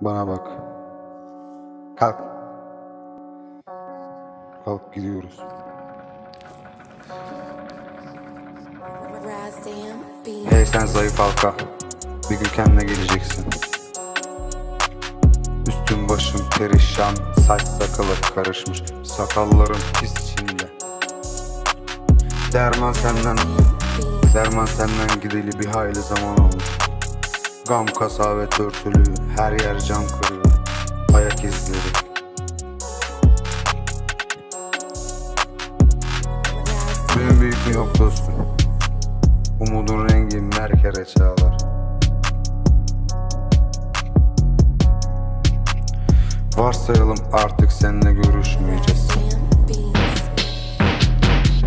Bana bak. Kalk. Kalk gidiyoruz. Hey sen zayıf halka. Bir gün kendine geleceksin. Üstün başım perişan, saç sakalı karışmış, sakallarım pis içinde. Derman senden, derman senden gideli bir hayli zaman olmuş. Gam kasavet örtülü, her yer cam kırıyor, ayak izleri. Benim büyük mü yok dostum. Umudun rengi merkere çağlar. Varsayalım artık seninle görüşmeyeceğiz.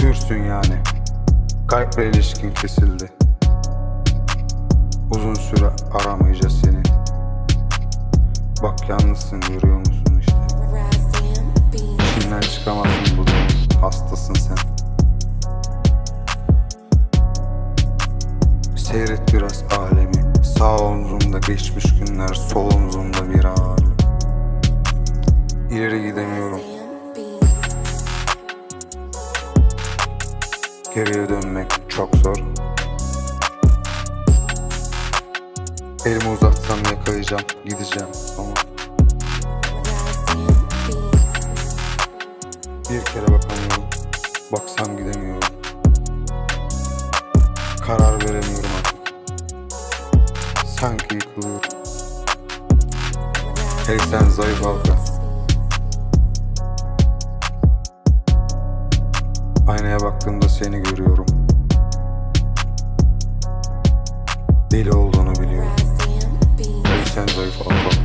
Hürsün yani. Kalple ilişkin kesildi. Süre aramayacağız seni. Bak yalnızsın görüyor musun işte. İçinden çıkamazsın bu durum. Hastasın sen. Seyret biraz alemi. Sağ omzumda geçmiş günler, sol omzumda bir ağırlık. İleri gidemiyorum. Geriye dönmek çok zor. Elimi uzatsam yakalayacağım, gideceğim ama bir kere bakamıyorum. Baksam gidemiyorum. Karar veremiyorum artık. Sanki yıkılıyorum. Hey sen zayıf halka. Aynaya baktığımda seni görüyorum. Sense of